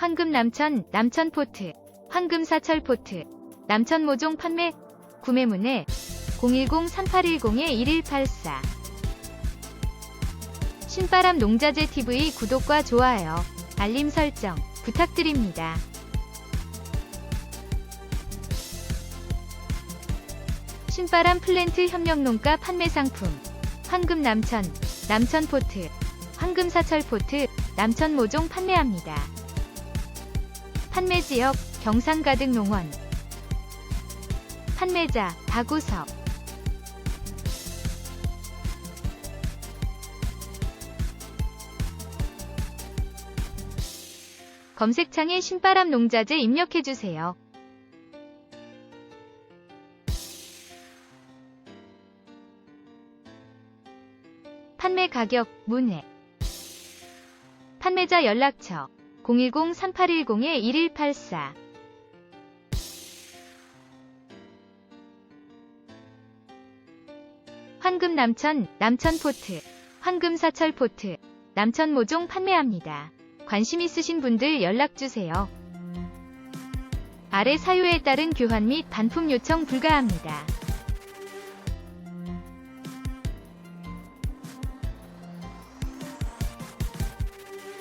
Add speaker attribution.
Speaker 1: 황금 남천, 남천 포트, 황금 사철 포트, 남천 모종 판매, 구매 문의 010-3810-1184 신바람 농자재 TV 구독과 좋아요, 알림 설정 부탁드립니다. 신바람 플랜트 협력농가 판매 상품 황금 남천, 남천 포트, 황금 사철 포트, 남천 모종 판매합니다. 판매 지역 경상 가득 농원. 판매자 박우석. 검색창에 신바람 농자재 입력해주세요. 판매 가격, 문의. 판매자 연락처 010-3810-1184 황금 남천, 남천 포트, 황금 사철 포트, 남천 모종 판매합니다. 관심 있으신 분들 연락주세요. 아래 사유에 따른 교환 및 반품 요청 불가합니다.